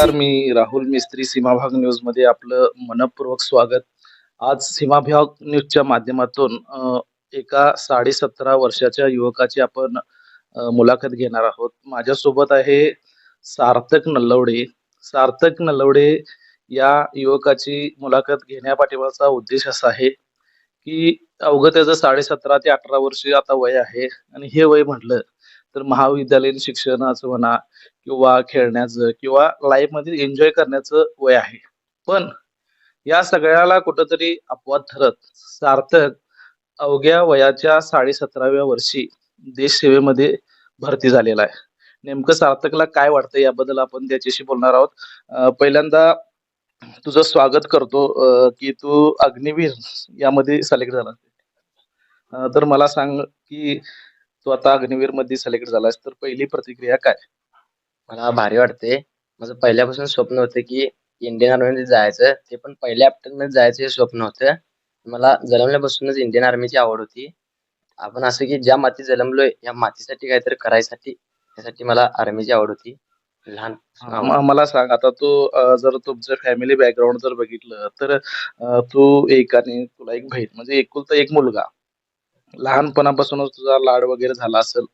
नमस्कार मी राहुल मिस्त्री सीमाभाग न्यूजमध्ये आपलं मनपूर्वक स्वागत. आज सीमाभाग न्यूजच्या माध्यमातून एका साडे सतरा वर्षाच्या युवकाची आपण मुलाखत घेणार आहोत. माझ्यासोबत आहे सार्थक नल्लवडे सार्थक नल्लवडे या युवकाची मुलाखत घेण्यापाठीमागचा उद्देश असा आहे की अवघं त्याचं साडे सतरा ते अठरा वर्ष आता वय आहे आणि हे वय म्हटलं तर महाविद्यालयीन शिक्षणाचं म्हणा किंवा खेळण्याचं किंवा लाईफमध्ये एन्जॉय करण्याचं वय आहे. पण या सगळ्याला कुठंतरी अपवाद ठरत सार्थक अवघ्या वयाच्या साडे सतराव्या वर्षी देश सेवेमध्ये भरती झालेला आहे. नेमकं सार्थकला काय वाटतं याबद्दल आपण त्याच्याशी बोलणार आहोत. पहिल्यांदा तुझं स्वागत करतो की तू अग्निवीर यामध्ये सिलेक्ट झाला तर मला सांग की तू आता अग्निवीरमध्ये सिलेक्ट झालास तर पहिली प्रतिक्रिया काय? मला भारी वाटते. माझं पहिल्यापासून स्वप्न होतं की इंडियन आर्मीमध्ये जायचं. ते पण पहिल्या मध्ये जायचं हे स्वप्न होतं. मला जन्मल्यापासूनच इंडियन आर्मीची आवड होती. आपण असं की ज्या मातीत जन्मलोय या मातीसाठी काहीतरी करायसाठी त्यासाठी मला आर्मीची आवड होती. लहान मला सांग आता तू जर तुमचं फॅमिली बॅकग्राऊंड जर बघितलं तर तू एक आणि तुला एक बहीण म्हणजे एकुलता एक मुलगा. लहानपणापासूनच तुझा लाड वगैरे झाला असेल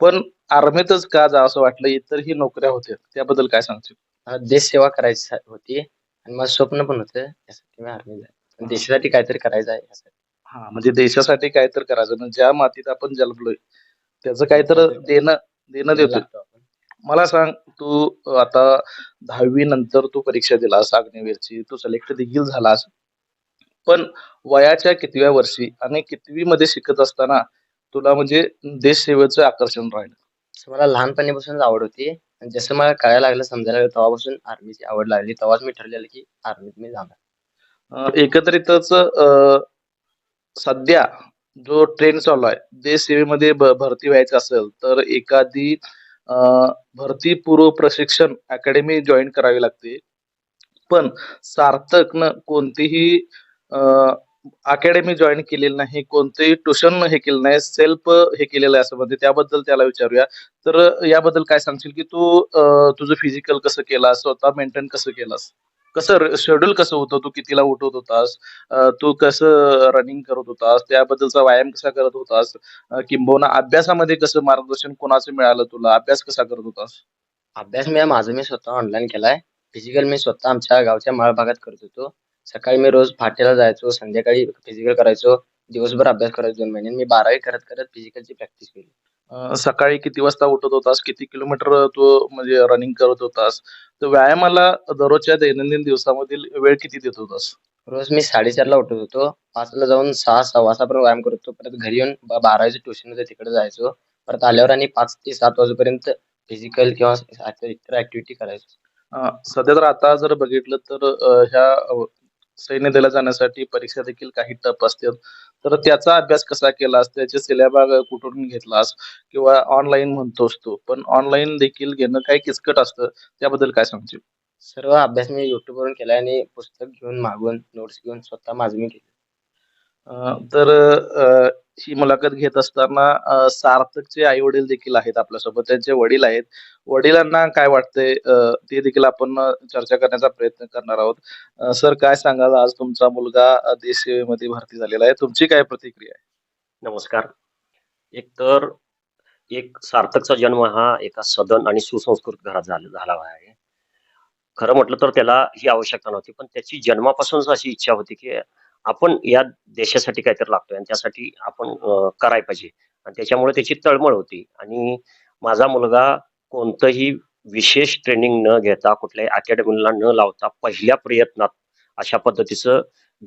पण आर्मीतच का जा असं वाटलं? इतरही नोकऱ्या होत्या. त्याबद्दल काय सांगशील? मला देश सेवा करायची होती आणि माझं स्वप्न पण होतं यासाठी मी आर्मी देशासाठी काहीतरी करायचं आहे यासाठी. हा म्हणजे देशासाठी काय तर करायचं. म्हणजे ज्या मातीत आपण जन्मलोय त्याचं काय तर देणं देणं देतोय. लागतो आपण. मला सांग तू आता दहावी नंतर तू परीक्षा दिलास अग्निवीरची तू सिलेक्ट देखील झालास. पण वयाच्या कितव्या वर्षी आणि कितवी मध्ये शिकत असताना तुला म्हणजे देश सेवेचं आकर्षण राहिलं? असं मला लहानपणीपासूनच आवड होती. आणि जसं मला कळायला लागलं समजायला लागलं तेव्हापासून आर्मीची आवड लागली. तेव्हाच मी ठरलेलं की आर्मीत मी जाणार. अ, एकत्रितच अ, सध्या जो ट्रेंड चालू आहे देश सेवेमध्ये भ- भरती व्हायचं असेल तर एखादी अ, भरती पूर्व प्रशिक्षण अकॅडमी जॉईन करावी लागते. पण सार्थकनं कोणतीही अकॅडमी जॉईन केलेली नाही कोणतेही ट्युशन हे केलं नाही सेल्फ हे केलेलं आहे असं म्हणते. त्याबद्दल त्याला विचारूया. तर याबद्दल काय सांगशील की तू तुझं फिजिकल कसं केलास स्वतः मेंटेन कसं केलास? कसं शेड्यूल कसं होतं? तू कितीला उठवत होतास? तू कसं रनिंग करत होतास? त्याबद्दलचा व्यायाम कसा करत होतास? किंबहुना अभ्यासामध्ये कसं मार्गदर्शन कोणाचं मिळालं तुला? अभ्यास कसा करत होतास? अभ्यास मी माझं मी स्वतः ऑनलाईन केलाय. फिजिकल मी स्वतः आमच्या गावच्या माळ भागात करत होतो. सकाळी मी रोज फाटेला जायचो संध्याकाळी फिजिकल करायचो दिवसभर अभ्यास करायचो दोन महिने. मी बारावी करत करत फिजिकलची प्रॅक्टिस केली. अ, सकाळी किती वाजता उठत होतास? किती किलोमीटर तू म्हणजे रनिंग करत होतास? तर व्यायामाला दररोजच्या दैनंदिन दिवसामधील वेळ किती देत होतास? रोज मी साडेचारला उठत होतो. पाचला जाऊन सहा सव्वा सहापर्यंत व्यायाम करत होतो. परत घरी येऊन ब- बारावीचं ट्युशन होतं तिकडे जायचो. परत आल्यावर आणि पाच ते सात वाजेपर्यंत फिजिकल किंवा इतर ऍक्टिव्हिटी करायचो. अ, सध्या तर आता जर बघितलं तर अ, ह्या सैन्य दलात जाण्यासाठी परीक्षा देखील काही टप असतात तर त्याचा अभ्यास कसा केलास त्याचे सिलेबस कुठून घेतलास? किंवा ऑनलाईन म्हणतोस तू. पण ऑनलाईन देखील घेणं काही किचकट असतं. त्याबद्दल काय सांगशील? सर्व अभ्यास मी युट्यूब वरून केलाय आणि पुस्तक घेऊन मागून नोट्स घेऊन स्वतः माझं मी केलं तर ही मुलाखत घेत असताना सार्थकचे आई वडील देखील आहेत आपल्यासोबत. त्यांचे वडील आहेत. वडिलांना काय वाटतंय? ते देखील आपण चर्चा करण्याचा प्रयत्न करणार आहोत. सर काय सांगाल? आज तुमचा मुलगा अ, देश सेवेमध्ये भरती झालेला आहे. तुमची काय प्रतिक्रिया आहे? नमस्कार. एक तर एक सार्थकचा जन्म हा एका सदन आणि सुसंस्कृत घरात झाला झाला आहे. खरं म्हटलं तर त्याला ही आवश्यकता नव्हती. पण त्याची जन्मापासूनच अशी इच्छा होती की आपण या देशासाठी काहीतरी लागतो आणि त्यासाठी आपण करायला पाहिजे. आणि त्याच्यामुळे त्याची तळमळ होती. आणि माझा मुलगा कोणतंही विशेष ट्रेनिंग न घेता कुठल्याही अकॅडमीला न लावता पहिल्या प्रयत्नात अशा पद्धतीचं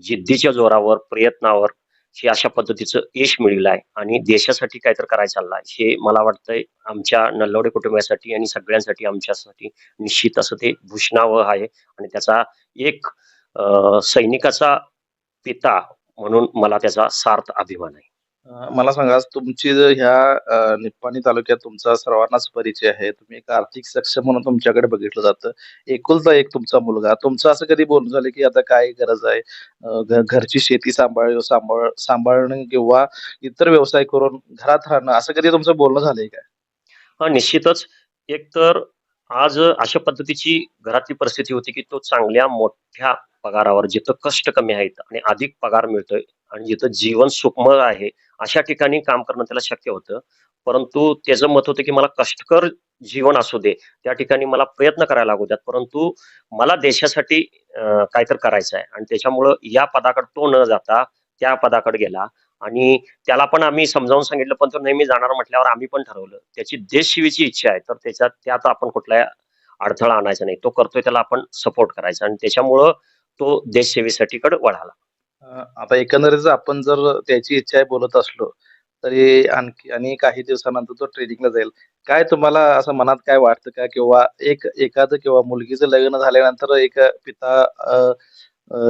जिद्दीच्या जोरावर प्रयत्नावर हे अशा पद्धतीचं यश मिळलं आहे आणि देशासाठी काहीतरी करायचं चाललंय. हे मला वाटतंय आमच्या नल्लवडे कुटुंबासाठी आणि सगळ्यांसाठी आमच्यासाठी निश्चित असं ते भूषणावं आहे. आणि त्याचा एक सैनिकाचा पिता म्हणून मला त्याचा सार्थ अभिमान आहे. मला सांगा तुमची जर ह्या निप्पाणी तालुक्यात तुमचा सर्वांनाच परिचय आहे तुम्ही एक आर्थिक सक्षम म्हणून तुमच्याकडे बघितलं जातं. एकुलता एक तुमचा मुलगा तुमचं असं कधी बोलणं झालं की आता काय गरज आहे? घरची शेती सांभाळ सांभाळ सांभाळणं किंवा इतर व्यवसाय करून घरात राहणं असं कधी तुमचं बोलणं झालंय का हा निश्चितच. एक तर आज अशा पद्धतीची घरातली परिस्थिती होती की तो चांगल्या मोठ्या पगारावर जिथं कष्ट कमी आहेत आणि अधिक पगार मिळतोय आणि जिथं जीवन सुखमय आहे अशा ठिकाणी काम करणं त्याला शक्य होतं. परंतु त्याचं मत होतं की मला कष्टकर जीवन असू दे त्या ठिकाणी मला प्रयत्न करायला लागू द्यात. परंतु मला देशासाठी काय तर करायचं आहे आणि त्याच्यामुळं या पदाकडे तो न जाता त्या पदाकडे गेला. आणि त्याला पण आम्ही समजावून सांगितलं पण तो नेहमी जाणार म्हटल्यावर आम्ही पण ठरवलं. त्याची देशसेवेची इच्छा आहे तर त्याच्यात त्यात आपण कुठलाही अडथळा आणायचा नाही. तो करतोय त्याला आपण सपोर्ट करायचा आणि त्याच्यामुळं तो देशसेवेसाठी कडे वळाला. आता एकंदरीत आपण जर त्याची इच्छा आहे बोलत असलो तरी आणखी आणि काही दिवसानंतर तो ट्रेनिंगला जाईल. काय तुम्हाला असं मनात काय वाटतं का? किंवा एक एखादं किंवा मुलगीचं लग्न झाल्यानंतर एक पिता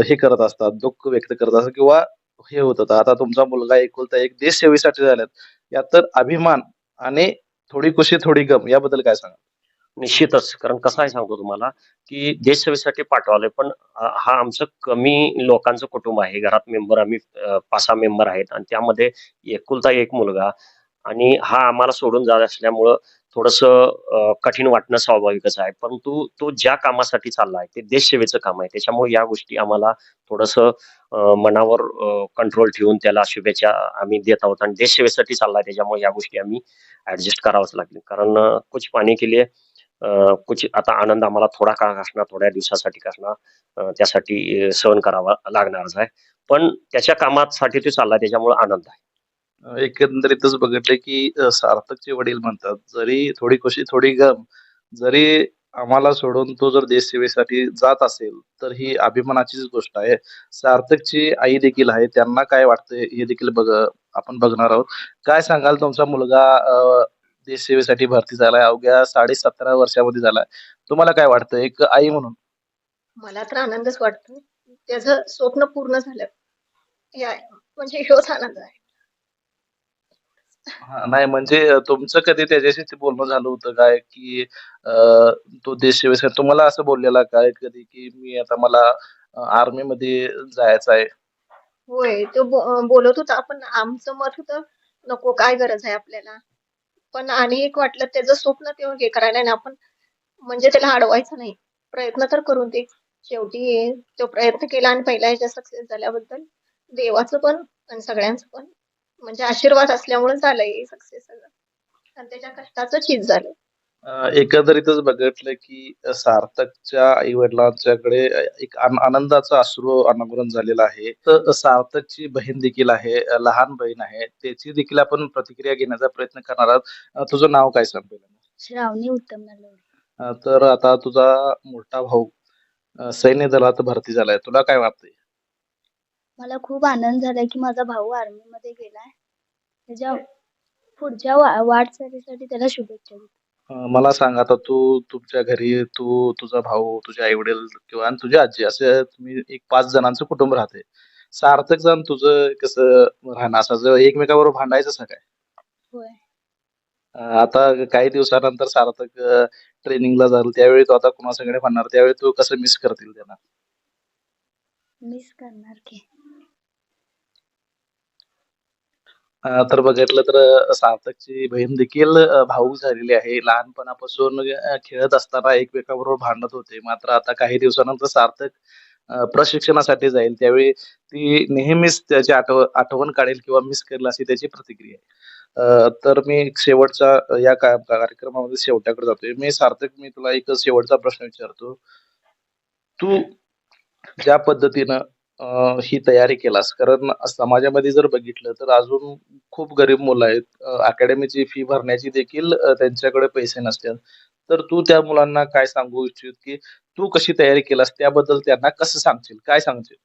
हे करत असतात दुःख व्यक्त करत असतात किंवा हे होत होतं. आता तुमचा मुलगा एकुलता एक देश सेवेसाठी झाल्यात यात तर अभिमान आणि थोडी खुशी थोडी गम याबद्दल काय सांगा निश्चितच. कारण कसं आहे सांगतो तुम्हाला की देशसेवेसाठी पाठवाले पण हा आमचं कमी लोकांचं कुटुंब आहे. घरात मेंबर आम्ही पाच सहा मेंबर आहेत आणि त्यामध्ये एकुलता एक मुलगा आणि हा आम्हाला सोडून जात असल्यामुळं थोडस कठीण वाटणं स्वाभाविकच आहे. परंतु तो ज्या कामासाठी चालला आहे ते देशसेवेचं काम आहे. त्याच्यामुळे या गोष्टी आम्हाला थोडस मनावर कंट्रोल ठेवून त्याला शुभेच्छा आम्ही देत आहोत. आणि देशसेवेसाठी चाललाय त्याच्यामुळे या गोष्टी आम्ही ऍडजस्ट करावंच लागेल कारण कुछ पाणी के लिए कुछ आता आनंद आम्हाला थोडा काळ असणार थोड्या दिवसासाठी असणार त्यासाठी सहन करावा लागणारच आहे. पण त्याच्या कामासाठी तो चाललाय त्याच्यामुळे आनंद आहे. एकंदरीतच बघितलं की सार्थकचे वडील म्हणतात जरी थोडी खुशी थोडी गम जरी आम्हाला सोडून तो जर देश सेवेसाठी जात असेल तर ही अभिमानाचीच गोष्ट आहे. सार्थकची आई देखील आहे त्यांना काय वाटतंय हे देखील बघ आपण बघणार आहोत. काय सांगाल तुमचा मुलगा देशसेवेसाठी देश सेवेसाठी भरती झालाय अवघ्या साडे सतरा वर्षामध्ये झालाय. तुम्हाला काय वाटतं एक आई म्हणून? मला तर आनंदच वाटतो. त्याचं स्वप्न पूर्ण झालं. म्हणजे आनंद आहे. नाही म्हणजे अ, तुमचं कधी त्याच्याशी ते बोलणं झालं होतं काय? की अ, तो देश तुम्हाला असं बोललेला काय कधी की मी आता मला आर्मी मध्ये जायचं आहे? होय तो बो- बोलत होता. पण आमचं मत होतं नको काय गरज आहे आपल्याला? पण आणि एक वाटलं त्याचं स्वप्न ते हे करायला ना आपण म्हणजे त्याला अडवायचं नाही. प्रयत्न तर करून ते शेवटी तो प्रयत्न केला आणि पहिल्या ह्याच्या सक्सेस झाल्याबद्दल देवाचं पण आणि सगळ्यांचं पण. म्हणजे आशीर्वाद असल्यामुळे झालंय सक्सेस आणि त्याच्या कष्टाचं चीज झालं. एकंदरीतच बघितलं की सार्थकच्या आई वडिलांच्याकडे एक आन- आनंदाचा अश्रू अनावरण झालेला आहे. तर सार्थकची बहीण देखील आहे लहान बहीण आहे. त्याची देखील आपण प्रतिक्रिया घेण्याचा प्रयत्न करणार आहोत. तुझं नाव काय सांग पहिल्यांदा? श्रावणी उत्तम तर आता तुझा मोठा भाऊ सैन्य दलात भरती झालाय. तुला काय वाटतंय? मला खूप आनंद झालाय की माझा भाऊ आर्मी मध्ये गेलाय. त्याच्या पुढच्या वा- वाटचालीसाठी त्याला शुभेच्छा अ, मला सांग आता तू तुमच्या घरी तू तुझा भाऊ तुझे आई वडील किंवा आणि तुझी आजी असे तुम्ही एक पाच जणांचं कुटुंब राहते. सार्थक जण तुझं कसं राहणं? असं जर एकमेकाबरोबर भांडायचं असं काय? होय. अ, आता काही दिवसानंतर सार्थक ट्रेनिंगला जाईल. त्यावेळी तो आता कुणासंगडे भांडणार? त्यावेळी तू कसं मिस करतील त्यांना मिस करणार की. अ, तर बघितलं तर अ, सार्थकची बहीण देखील अ, भावूक झालेली आहे. लहानपणापासून अ, खेळत असताना एकमेकाबरोबर भांडत होते. मात्र आता काही दिवसानंतर सार्थक अ, प्रशिक्षणासाठी जाईल. त्यावेळी ती नेहमीच त्याची आठव आठवण काढेल किंवा मिस करेल अशी त्याची प्रतिक्रिया आहे. अ, तर मी शेवटच्या अ, या का- कार्यक्रमामध्ये शेवटाकडे जातोय. मी सार्थक मी तुला एक शेवटचा प्रश्न विचारतो. तू ज्या पद्धतीनं ही तयारी केलास. कारण समाजामध्ये जर बघितलं तर अजून खूप गरीब मुलं आहेत. अकॅडमीची फी भरण्याची देखील त्यांच्याकडे पैसे नसतात. तर तू त्या मुलांना काय सांगू इच्छित की तू कशी तयारी केलास? त्याबद्दल त्यांना कसं सांगशील? काय सांगशील?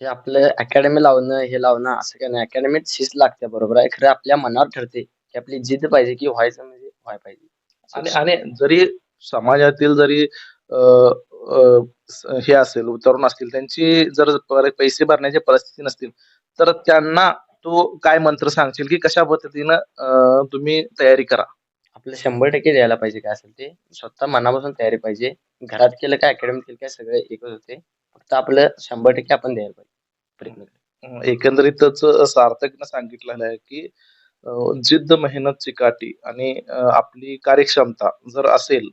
हे आपलं अकॅडमी लावणं हे लावणं असं काही नाही. अकॅडमीत शिस्त लागते बरोबर आहे. खरं आपल्या मनावर ठरते की आपली जिद्द पाहिजे की व्हायचं म्हणजे व्हाय पाहिजे. आणि आणि जरी समाजातील जरी हे असेल तरुण असतील त्यांची जर पैसे भरण्याची परिस्थिती नसतील तर त्यांना तू काय मंत्र सांगशील की कशा पद्धतीनं तुम्ही तयारी करा? आपलं शंभर टक्के द्यायला पाहिजे काय असेल ते. स्वतः मनापासून तयारी पाहिजे. घरात केलं काय अकॅडमीत केलं काय सगळं एकच होते. फक्त आपलं शंभर टक्के आपण द्यायला पाहिजे प्रयत्न एकंदरीतच सार्थकनं सांगितलेलं आहे की जिद्द मेहनत चिकाटी आणि आपली कार्यक्षमता जर असेल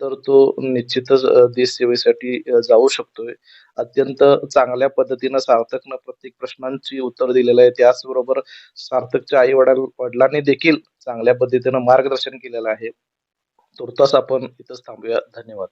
तर तो निश्चितच देश सेवेसाठी जाऊ शकतोय. अत्यंत चांगल्या पद्धतीनं सार्थकनं प्रत्येक प्रश्नांची उत्तर दिलेलं आहे. त्याचबरोबर सार्थकच्या आई-वडील वडिलांनी देखील चांगल्या पद्धतीनं मार्गदर्शन केलेलं आहे. तुर्तास आपण इथंच थांबूया. धन्यवाद.